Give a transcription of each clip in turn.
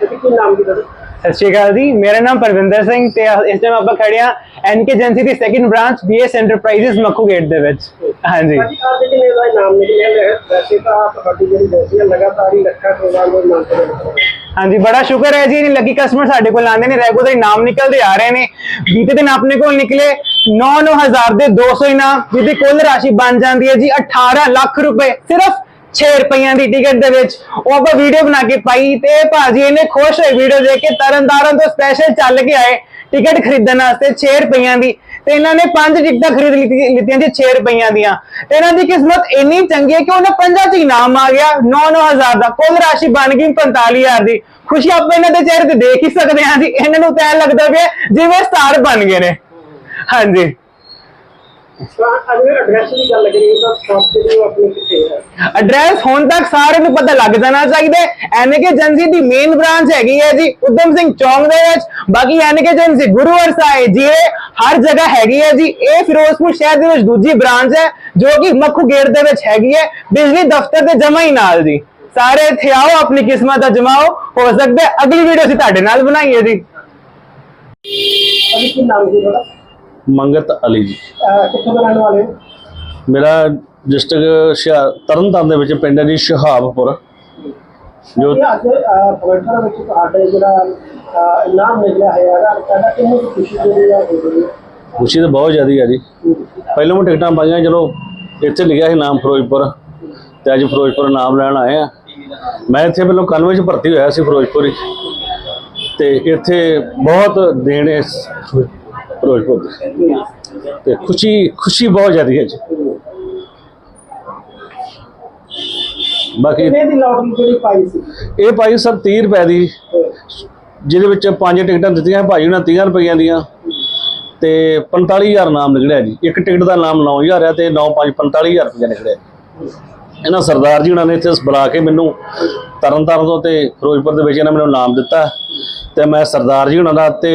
ਤੇ ਕੀ ਨਾਮ ਕੀ ਤੁਹਾਡਾ? ਸਤਿ ਸ਼੍ਰੀ ਅਕਾਲ ਜੀ ਮੇਰਾ ਨਾਮ ਪਰਵਿੰਦਰ ਸਿੰਘ ਤੇ ਇਸ ਟਾਈਮ ਆਪਾਂ ਖੜੇ ਆ ਐਨਕੇ ਏਜੰਸੀ ਦੀ second branch BS enterprises Makhu gate ਦੇ ਵਿੱਚ। ਹਾਂਜੀ। ਭਾਜੀ ਅੱਜ ਕਿਨੇ ਦਾ ਨਾਮ ਨਿਕਲਿਆ ਹੈ ਵੈਸੇ ਤਾਂ ਤੁਹਾਡੀ ਜਿਹੜੀ ਏਜੰਸੀ ਹੈ ਲਗਾਤਾਰ ਹੀ ਲੱਖਾਂ ਕਰੋੜਾਂ ਦੇ ਨਾਮ ਤੇ ਹਾਂਜੀ ਬੜਾ ਸ਼ੁਕਰ ਹੈ ਜੀ ਲੱਕੀ ਕਸਟਮਰ ਸਾਡੇ ਕੋਲ ਆਉਂਦੇ ਨੇ ਰੈਗੂਲਰ ਨਾਮ ਨਿਕਲਦੇ ਆ ਰਹੇ ਨੇ। ਬੀਤੇ ਦਿਨ ਆਪਣੇ ਕੋਲ ਨਿਕਲੇ 9-9000 ਦੇ 200 ਇਨਾਮ ਜਿਹਦੀ ਕੁੱਲ ਰਾਸ਼ੀ ਬਣ ਜਾਂਦੀ ਹੈ ਜੀ 18 ਲੱਖ ਰੁਪਏ ਸਿਰਫ 6 ਰੁਪਈਆਂ ਦੀ ਟਿਕਟ ਦੇ ਵਿੱਚ। ਉਹ ਆਪਾਂ ਵੀਡੀਓ ਬਣਾ ਕੇ ਪਾਈ ਤੇ ਭਾਜੀ ਇਹਨੇ ਖੁਸ਼ ਹੋਏ ਵੀਡੀਓ ਦੇਖ ਕੇ, ਤਰਨਤਾਰਨ ਤੋਂ ਸਪੈਸ਼ਲ ਚੱਲ ਕੇ ਆਏ ਟਿਕਟ ਖਰੀਦਣ ਵਾਸਤੇ 6 ਰੁਪਈਆਂ ਦੀ। ਤੇ ਇਹਨਾਂ ਨੇ ਪੰਜ ਟਿਕਟਾਂ ਖਰੀਦ ਲਿੱਤੀਆਂ ਜੀ 6 ਰੁਪਈਆਂ ਦੀਆਂ। ਤੇ ਇਹਨਾਂ ਦੀ ਕਿਸਮਤ ਇੰਨੀ ਚੰਗੀ ਹੈ ਕਿ ਉਹਨਾਂ ਪੰਜਾਂ ਚ ਇਨਾਮ ਆ ਗਿਆ 9-9000 ਦਾ। ਕੁੱਲ ਰਾਸ਼ੀ ਬਣ ਗਈ 45000 ਦੀ। ਖੁਸ਼ੀ ਆਪਾਂ ਇਹਨਾਂ ਦੇ ਚਿਹਰੇ ਤੇ ਦੇਖ ਹੀ ਸਕਦੇ ਹਾਂ ਜੀ। ਇਹਨਾਂ ਨੂੰ ਤਾਂ ਲੱਗਦਾ ਪਿਆ ਜਿਵੇਂ ਸਟਾਰ ਬਣ ਗਏ ਨੇ। ਹਾਂਜੀ। ਐਡਰੈਸ ਦੀ ਹੁਣ ਤੱਕ ਸਾਰਿਆਂ ਨੂੰ ਪਤਾ ਲੱਗ ਜਾਣਾ ਚਾਹੀਦਾ ਹੈ। ਐਨਕੇ ਏਜੰਸੀ ਦੀ ਮੇਨ ਬ੍ਰਾਂਚ ਹੈਗੀ ਹੈ ਜੀ ਉਦਮ ਸਿੰਘ ਚੌਂਕ ਦੇ ਵਿੱਚ। ਬਾਕੀ ਐਨਕੇ ਏਜੰਸੀ ਗੁਰੂਵਰ ਸਾਹਿਬ ਜੀ ਹਰ ਜਗ੍ਹਾ ਹੈਗੀ ਹੈ ਜੀ। ਇਹ ਫਿਰੋਜ਼ਪੁਰ ਸ਼ਹਿਰ ਦੇ ਵਿੱਚ ਦੂਜੀ ਬ੍ਰਾਂਚ ਹੈ ਜੋ ਕਿ ਮੱਖੂ ਗੇਟ ਦੇ ਵਿੱਚ ਹੈਗੀ ਹੈ। ਬਿਜਲੀ ਦਫ਼ਤਰ ਦੇ ਜਮਾ ਹੀ ਨਾਲ ਜੀ। ਸਾਰੇ ਇੱਥੇ ਆਓ ਆਪਣੀ ਕਿਸਮਤ ਅਜਮਾਓ ਹੋ ਸਕਦਾ ਹੈ ਅਗਲੀ ਵੀਡੀਓ ਅਸੀਂ ਤੁਹਾਡੇ ਨਾਲ ਬਣਾਈਏ ਜੀ। ਮੰਗਤ ਅਲੀ ਜੀ। ਕਿੱਥੋਂ ਦੇ ਰਹਿਣ ਵਾਲੇ ਮੇਰਾ ਡਿਸਟ੍ਰਿਕਟ ਤਰਨਤਾਰਨ ਦੇ ਵਿੱਚ ਪਿੰਡ ਹੈ ਜੀ ਸ਼ਹਾਬਪੁਰ। ਜੋ ਇਹ ਅੱਜ ਪਵਿੱਤਰ ਵਿੱਚ ਤੁਹਾਡੇ ਜਿਹੜਾ ਅਹ, ਇਨਾਮ ਨਿਕਲਿਆ ਹੈ ਯਾਰ ਕਹਿੰਦਾ ਕਿੰਨੀ ਕੁ ਖੁਸ਼ੀ ਜਿਹੜੀ ਹੈ। ਤਾਂ ਬਹੁਤ ਜ਼ਿਆਦੀ ਹੈ ਜੀ। ਪਹਿਲਾਂ ਮੈਂ ਟਿਕਟਾਂ ਪਾਈਆਂ ਚਲੋ ਇੱਥੇ ਲਿਖਿਆ ਸੀ ਨਾਮ ਫਿਰੋਜ਼ਪੁਰ ਤੇ ਅੱਜ ਫਿਰੋਜ਼ਪੁਰ ਨਾਮ ਲੈਣ ਆਏ ਆ। ਮੈਂ ਇੱਥੇ ਪਹਿਲਾਂ ਕਾਨਵੇ 'ਚ ਭਰਤੀ ਹੋਇਆ ਸੀ ਫਿਰੋਜ਼ਪੁਰ ਹੀ ਤੇ ਇੱਥੇ ਬਹੁਤ ਦੇਣ ਇਸ ਫਿਰੋਜ਼ਪੁਰ ਦੇ। ਤੇ ਖੁਸ਼ੀ ਖੁਸ਼ੀ ਬਹੁਤ ਜ਼ਿਆਦੀ ਹੈ ਜੀ। ਬਾਕੀ ਕਿੰਨੇ ਦੀ ਲੋਟਰੀ ਜਿਹੜੀ ਪਾਈ ਸੀ? ਇਹ ਭਾਈ ਸਰ 30 ਰੁਪਏ ਦੀ ਜਿਹਦੇ ਵਿੱਚ ਪੰਜ ਟਿਕਟਾਂ ਦਿੱਤੀਆਂ ਭਾਈ ਉਹਨਾਂ 30 ਰੁਪਈਆਂ ਦੀਆਂ। ਤੇ 45000 ਨਾਮ ਨਿਕਲਿਆ ਜੀ। ਇੱਕ ਟਿਕਟ ਦਾ ਨਾਮ 9000 ਹੈ ਤੇ 9 5 45000 ਰੁਪਏ ਨਿਕਲਿਆ ਇਹਨਾਂ ਸਰਦਾਰ ਜੀ ਉਹਨਾਂ ਨੇ ਇੱਥੇ ਬੁਲਾ ਕੇ ਮੈਨੂੰ ਤਰਨਤਾਰਨ ਤੋਂ ਤੇ ਫਿਰੋਜ਼ਪੁਰ ਦੇ ਵਿੱਚ ਇਹਨਾਂ ਮੈਨੂੰ ਨਾਮ ਦਿੱਤਾ। ਤੇ ਮੈਂ ਸਰਦਾਰ ਜੀ ਉਹਨਾਂ ਦਾ ਤੇ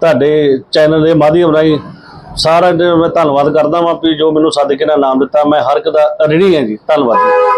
ਤੁਹਾਡੇ ਚੈਨਲ ਦੇ ਮਾਧਿਅਮ ਰਾਹੀਂ ਸਾਰਾ ਮੈਂ ਧੰਨਵਾਦ ਕਰਦਾ ਵਾਂ ਵੀ ਜੋ ਮੈਨੂੰ ਸੱਦ ਕੇ ਨਾ ਨਾਮ ਦਿੱਤਾ। ਮੈਂ ਹਰ ਇੱਕ ਦਾ ਰਿਣੀ ਹਾਂ ਜੀ। ਧੰਨਵਾਦ ਜੀ।